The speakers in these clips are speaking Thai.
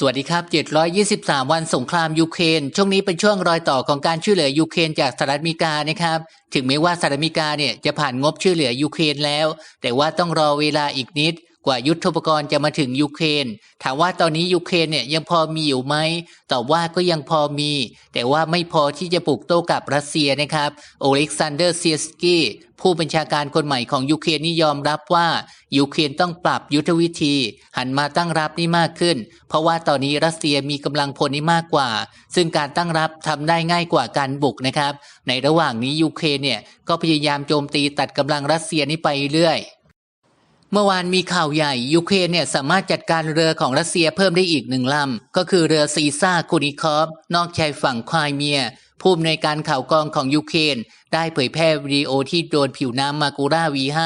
สวัสดีครับ 723 วันสงครามยูเครน ช่วงนี้เป็นช่วงรอยต่อของการช่วยเหลือยูเครนจากสหรัฐอเมริกานะครับ ถึงแม้ว่าสหรัฐอเมริกาเนี่ยจะผ่านงบช่วยเหลือยูเครนแล้ว แต่ว่าต้องรอเวลาอีกนิด กว่ายุทโธปกรณ์จะมาถึงยูเครน ถามว่าตอนนี้ยูเครนเนี่ยยังพอมีอยู่ไหมตอบว่าก็ยังพอมี แต่ว่าไม่พอที่จะปลุกโต้กับรัสเซียนะครับ โอเล็กซานเดอร์เซียสกี้ผู้บัญชาการคนใหม่ของยูเครนนี่ยอมรับว่ายูเครนต้องปรับยุทธวิธี หันมาตั้งรับนี่มากขึ้น เพราะว่าตอนนี้รัสเซียมีกำลังพลนี่มากกว่า ซึ่งการตั้งรับทำได้ง่ายกว่าการบุกนะครับ ในระหว่างนี้ยูเครนเนี่ยก็พยายามโจมตีตัดกำลังรัสเซียนี่ไปเรื่อย เมื่อวานมีข่าวใหญ่ ยูเครนเนี่ยสามารถจัดการเรือของรัสเซียเพิ่มได้อีกหนึ่งลำ ก็คือเรือซีซ่าคูนิคอฟนอกชายฝั่งควายเมีย ผู้อำนวยการข่าวกองของยูเครนได้เผยแพร่วิดีโอที่โดนผิวน้ำมากูรา V5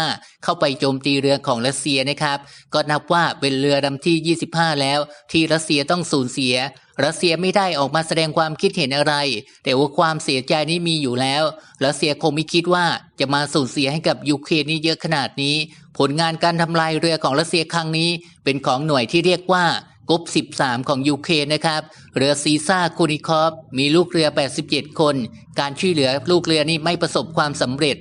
เข้าไปโจมตีเรือของรัสเซียนะครับ ก็นับว่าเป็นเรือลำที่ 25 แล้ว ที่รัสเซียต้องสูญเสียรัสเซียไม่ได้ออกมาแสดงความคิดเห็นอะไร แต่ว่าความเสียใจนี่มีอยู่แล้ว รัสเซียคงไม่คิดว่าจะมาสูญเสียให้กับยูเครนนี่เยอะขนาดนี้ ผลงานการทำลายเรือของรัสเซียครั้งนี้ เป็นของหน่วยที่เรียกว่ากบ 13 ของยูเครนนะครับ เรือซีซ่าคูนิคอฟมีลูกเรือ 87 คน การช่วยเหลือลูกเรือนี่ไม่ประสบความสำเร็จ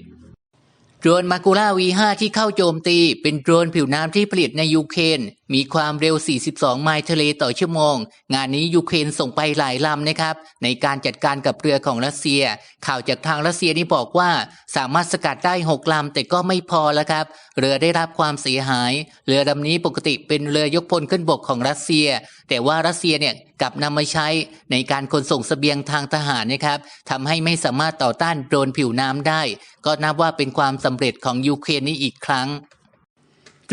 โดรนมากูล่า V5 ที่เข้าโจมตี เป็นโดรนผิวน้ำที่ผลิตในยูเครน มีความเร็ว 42 ไมล์ทะเลต่อชั่วโมง งานนี้ยูเครนส่งไปหลายลำนะครับ ในการจัดการกับเรือของรัสเซีย ข่าวจากทางรัสเซียนี่บอกว่า สามารถสกัดได้ 6 ลำ แต่ก็ไม่พอแล้วครับ เรือได้รับความเสียหาย เรือลำนี้ปกติเป็นเรือยกพลขึ้นบกของรัสเซีย แต่ว่ารัสเซียเนี่ยกลับนำมาใช้ในการขนส่งเสบียงทางทหารนะครับทำให้ไม่สามารถต่อต้านโดรนผิวน้ำได้ ก็นับว่าเป็นความสำเร็จของยูเครนนี้อีกครั้ง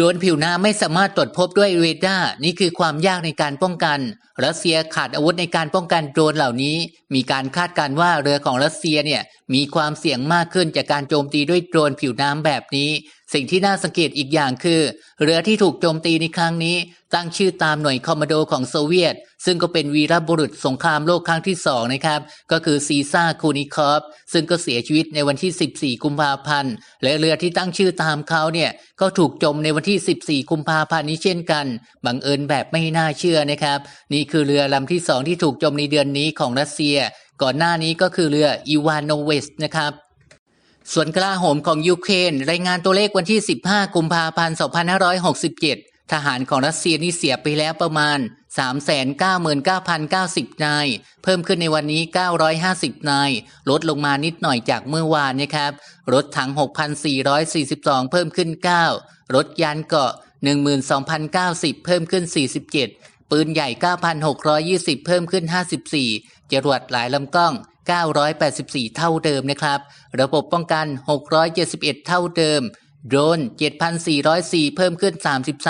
โดนผิวน้ำไม่สามารถตรวจพบด้วยเรดาร์นี่คือความยากในการป้องกัน รัสเซียขาดอาวุธในการป้องกันโดรนเหล่านี้ มีการคาดการว่าเรือของรัสเซียเนี่ยมีความเสี่ยงมากขึ้นจากการโจมตีด้วยโดรนผิวน้ำแบบนี้ สิ่งที่น่าสังเกตอีกอย่างคือ เรือที่ถูกโจมตีในครั้งนี้ ตั้งชื่อตามหน่วยคอมมานโดของโซเวียต ซึ่งก็เป็นวีรบุรุษสงครามโลกครั้งที่สองนะครับ ก็คือซีซ่าคูนิคอฟซึ่งก็เสียชีวิตในวันที่ 14 กุมภาพันธ์ และเรือที่ตั้งชื่อตามเขาเนี่ย ก็ถูกจมในวันที่ 14 กุมภาพันธ์นี้เช่นกัน บังเอิญแบบไม่น่าเชื่อนะครับ นี่คือเรือลำที่สองที่ถูกจมในเดือนนี้ของรัสเซีย ก่อนหน้านี้ก็คือเรืออีวานโนเวสนะครับส่วนกลาโหมของยูเครนรายงานตัวเลขวันที่ 15 กุมภาพันธ์ 2567 ทหารของรัสเซียนี่เสียไปแล้วประมาณ 399,090 นาย เพิ่มขึ้นในวันนี้ 950 นาย ลดลงมานิดหน่อยจากเมื่อวานนะครับ รถถัง 6,442 เพิ่มขึ้น 9 รถยานเกาะ 12,090 เพิ่มขึ้น 47 ปืนใหญ่ 9,620 เพิ่มขึ้น 54 จรวดหลายลำกล้อง 984 เท่าเดิมนะครับ ระบบป้องกัน 671 เท่าเดิม โดรน 7,404 เพิ่มขึ้น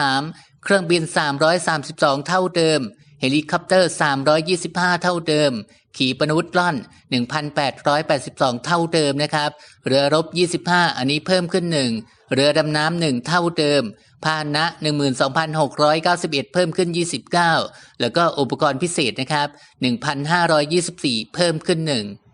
33 เครื่องบิน 332 เท่าเดิม เฮลิคอปเตอร์ 325 เท่าเดิม ขีปนาวุธล่อน 1,882 เท่าเดิมนะครับ เรือรบ 25 อันนี้เพิ่มขึ้น1เรือดำน้ำ1เท่าเดิมพาหนะ 12,691 เพิ่มขึ้น 29 แล้วก็อุปกรณ์พิเศษนะครับ 1,524 เพิ่มขึ้น1